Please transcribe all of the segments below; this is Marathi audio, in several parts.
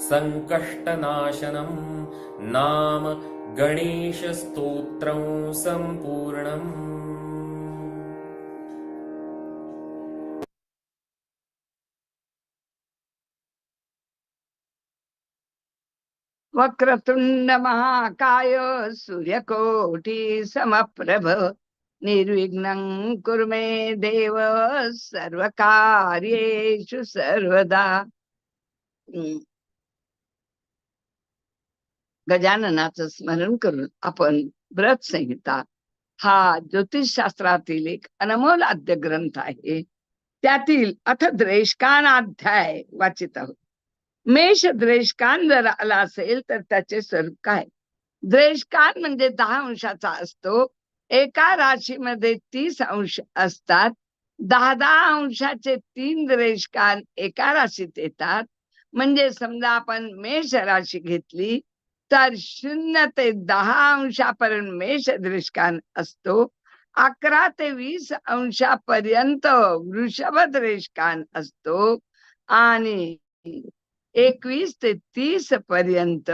सङ्कष्टनाशनं नाम गणेशस्तोत्रं सम्पूर्णम्। वक्रतुण्डमहाकाय महाकाय समप्रभ निर्विघ्नं कुरु मे देव सर्वकार्येषु सर्वदा। गजाननाचं स्मरण करून आपण व्रत संहिता हा ज्योतिषशास्त्रातील एक अनमोल आद्य ग्रंथ आहे. त्यातील अथ द्रेष्कां अध्याय वाचित आहोत. मेष द्रेशकान जर आला असेल तर त्याचे स्वरूप काय? द्रेशकान म्हणजे दहा अंशाचा असतो. एका राशीमध्ये तीस अंश असतात. दहा दहा अंशाचे तीन द्रेशकान एका राशीत येतात. म्हणजे समजा आपण मेष राशी घेतली तर शून्य ते दहा अंशापर्यंत मेष दृष्कान असतो. अकरा ते वीस अंशापर्यंत वृषभ दृष्कान असतो. आणि एकवीस ते तीस पर्यंत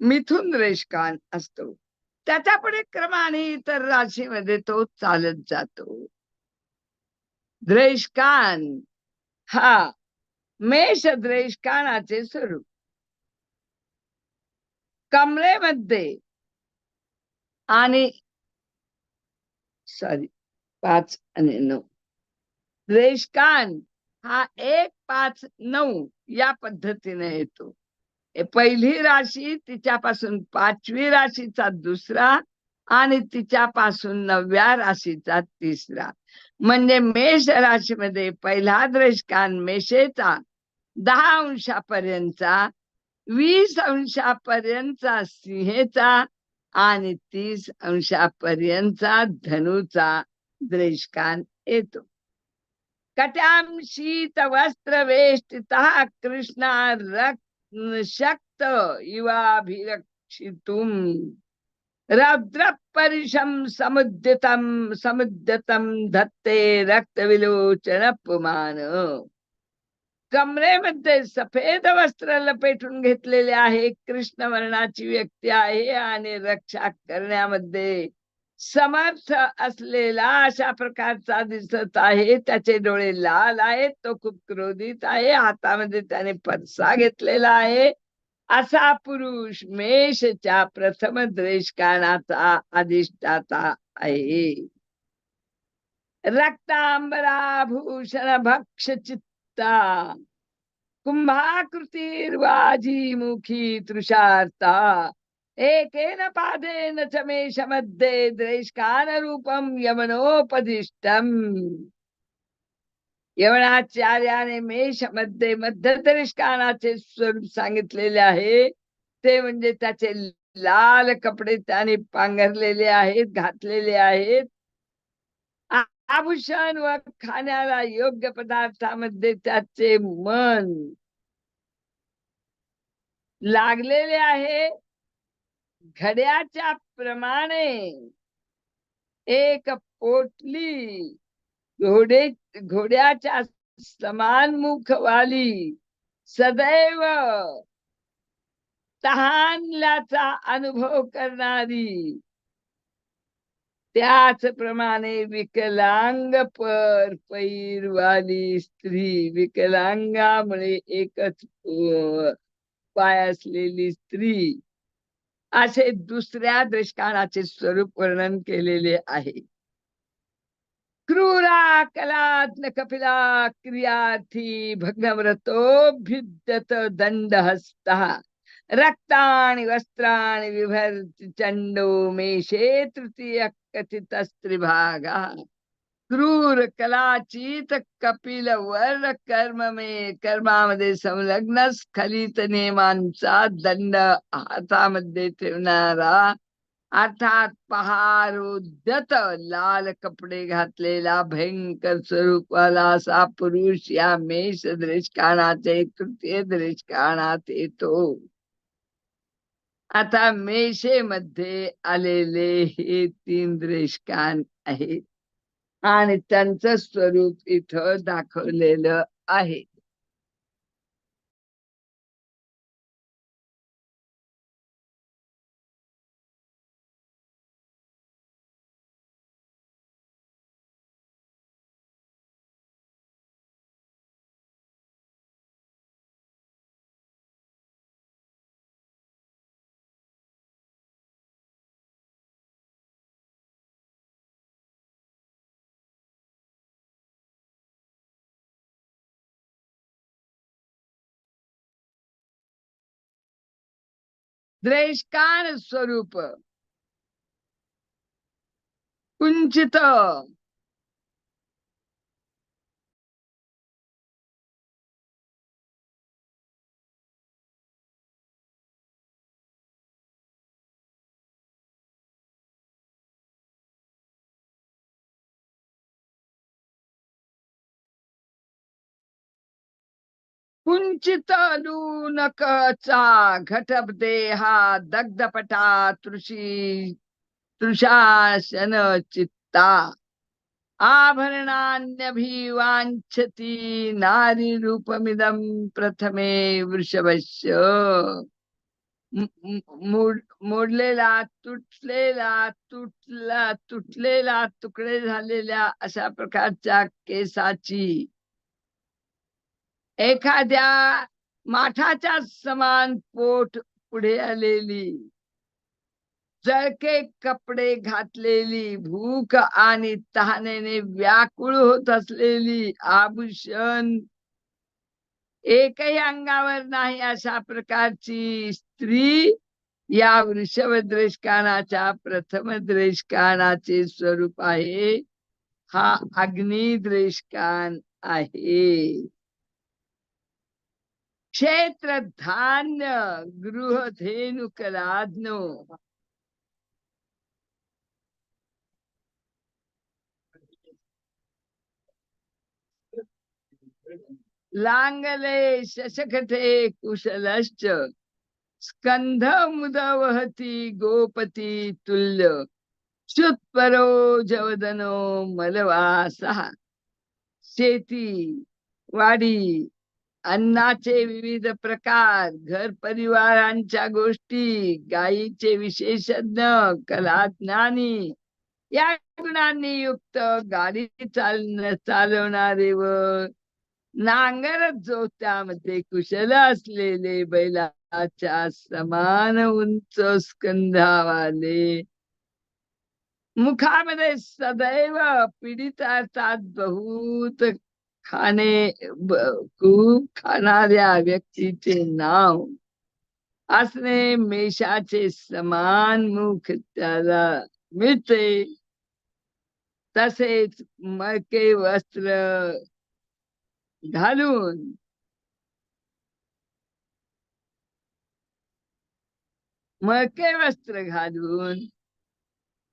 मिथुन रेशकान असतो. त्याच्या पुढे क्रमाने इतर राशीमध्ये तो चालत जातो. द्रेशकान हा मेष द्रेशकानाचे स्वरूप. कमरेमध्ये आणि सॉरी पाच आणि नऊ. द्रेशकान हा एक पाच नऊ या पद्धतीने येतो. पहिली राशी तिच्यापासून पाचवी राशीचा दुसरा आणि तिच्यापासून नवव्या राशीचा तिसरा. म्हणजे मेष राशीमध्ये पहिला द्रेशकान मेषेचा दहा अंशापर्यंतचा वीस अंशापर्यंतचा सिंहेचा आणि तीस अंशापर्यंतचा धनुचा द्रेशकान येतो. कट्यां शीत वस्त्र वेष्टितः कृष्णा रक्त शक्त युवाभिरक्षितुम रौद्र परिशम समुद्यतम समुद्यतम धत्ते रक्त विलोचन पुमान कमरेमध्ये सफेद वस्त्र लपेटून घेतलेले आहे. कृष्ण वर्णाची व्यक्ती आहे आणि रक्षा करण्यामध्ये समर्थ असलेला अशा प्रकारचा दिसत आहे. त्याचे डोळे लाल आहेत. तो खूप क्रोधित आहे. हातामध्ये त्याने परसा घेतलेला आहे. असा पुरुष मेषच्या प्रथम द्रेशकानाचा अधिष्ठाता आहे. रक्तांबराभूषण भक्ष चित्त कुंभाकृतीर्वाजी मुखी तृषार्ता। एकेन पादेन च मेषमध्ये द्रेष्कान रूपम यमनोपदिष्टम यवनाचार्याने मेषमध्ये स्वरूप सांगितलेले आहे. ते म्हणजे त्याचे लाल कपडे त्याने पांघरलेले आहेत घातलेले आहेत. आभूषण व खाण्याला योग्य पदार्थामध्ये त्याचे मन लागलेले आहे घड्याच्या प्रमाणे एक पोटली घोडे घोड्याच्या समान मुखवाली सदैव तहानल्याचा अनुभव करणारी त्याचप्रमाणे विकलांग पर पैरवाली स्त्री विकलांगामुळे एकच पाय असलेली स्त्री. असे दुसऱ्या दृष्काळाचे स्वरूप वर्णन केलेले आहे. क्रूरा कलात्न कपिला क्रियार्थी भग्नव्रतोभ्युद्यत दंड हस्ता रक्तानि वस्त्राणि विभर्ति चंडो मेषे तृतीय कथितस्त्रिभागा क्रूर कलाचीत कपिल वर कर्म में कर्मामध्ये संलग्न स्खलित नियमांचा दंड हातामध्ये ठेवणारा। अर्थात पहारोद्यत लाल कपडे घातलेला भयंकर स्वरूपाला असा पुरुष या मेष दृष्कानाचे तृतीय दृष्कानात येतो। आता मेषेमध्ये आलेले हे तीन दृष्कान आहेत. आणि त्यांचं स्वरूप इथं दाखवलेलं आहे. द्वेषकान स्वरूप कुंचित कुंचितलूनकचा घटदेहा दग्धपटा तृषी तृषाशन चित्ता। आभरणान्यभिवांछती नारीरूपमिदं प्रथमे वृषभस्य। मोड- मोडलेला तुटलेला तुटला तुटलेला तुकडे झालेल्या अशा प्रकारच्या केसाची एखाद्या माठाच्या समान पोट पुढे आलेली जळके कपडे घातलेली भूक आणि तहानेने व्याकुळ होत असलेली आभूषण. एकही अंगावर नाही अशा प्रकारची स्त्री या वृषभ द्रेष्कानाच्या प्रथम द्रेशकानाचे स्वरूप आहे. हा अग्नी आहे. क्षेत्र धान्य गृहधेनु कलाज्ञो लांगले शशकटे कुशलश्च स्कंध मुदवहती गोपती तुल्य शुत्परो जवदनो मलवासहा शेती वाडी अन्नाचे विविध प्रकार घर परिवारांच्या गोष्टी गायीचे विशेषज्ञ कला ज्ञानी या गुणांनी युक्त गाडी चाल चालवणारे व नांगर जोत्यामध्ये कुशल असलेले बैलाच्या समान उंच स्कंधावाले. मुखामध्ये सदैव पीडित अर्थात बहुत खाणे खूप खाणाऱ्या व्यक्तीचे नाव. असणे मेषाचे समान मुख त्याला मिळते. तसेच मके वस्त्र घालून मळके वस्त्र घालून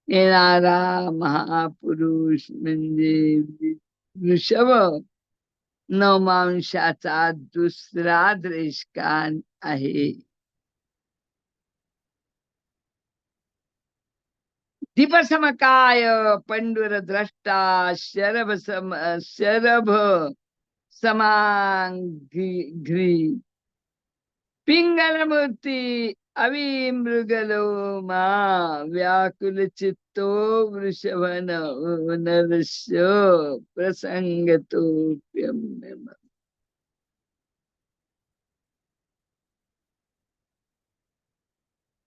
येणारा महापुरुष म्हणजे वृषभ. नवमांशाचा दुसरा द्रेशकान आहे. दीपसमकाय पंडुर द्रष्टा शरभ सम शरभ समाघ्री पिंगल मूर्ती अवी मृगलोमा व्याकुल चित्तो वृषभन नरस्य प्रसंग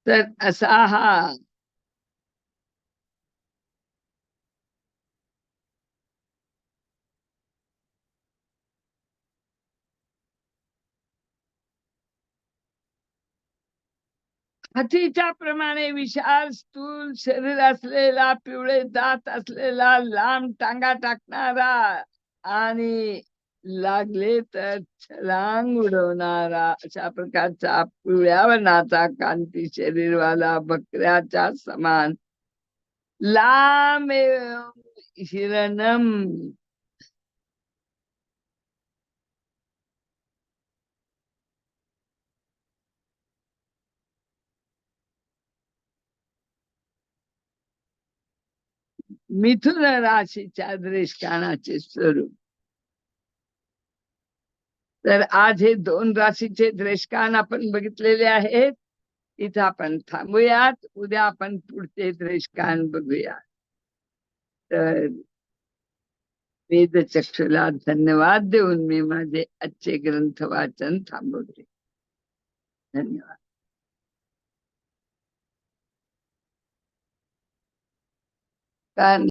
तर असा हत्तीच्या हातीच्या प्रमाणे विशाल स्थूल शरीर असलेला पिवळे दात असलेला लांब टांगा टाकणारा आणि लागले तर छलांग उडवणारा अशा प्रकारचा पिवळ्या वनाचा कांती शरीरवाला बकऱ्याच्या समान. लांब हिरणम मिथुन राशीच्या दृष्टानाचे स्वरूप. तर आज हे दोन राशीचे द्रेशकान आपण बघितलेले आहेत. इथं आपण थांबूयात. उद्या आपण पुढचे द्रेशकान बघूया तर वेदचक्षुला धन्यवाद देऊन मी माझे आजचे ग्रंथ वाचन थांबवते. धन्यवाद. and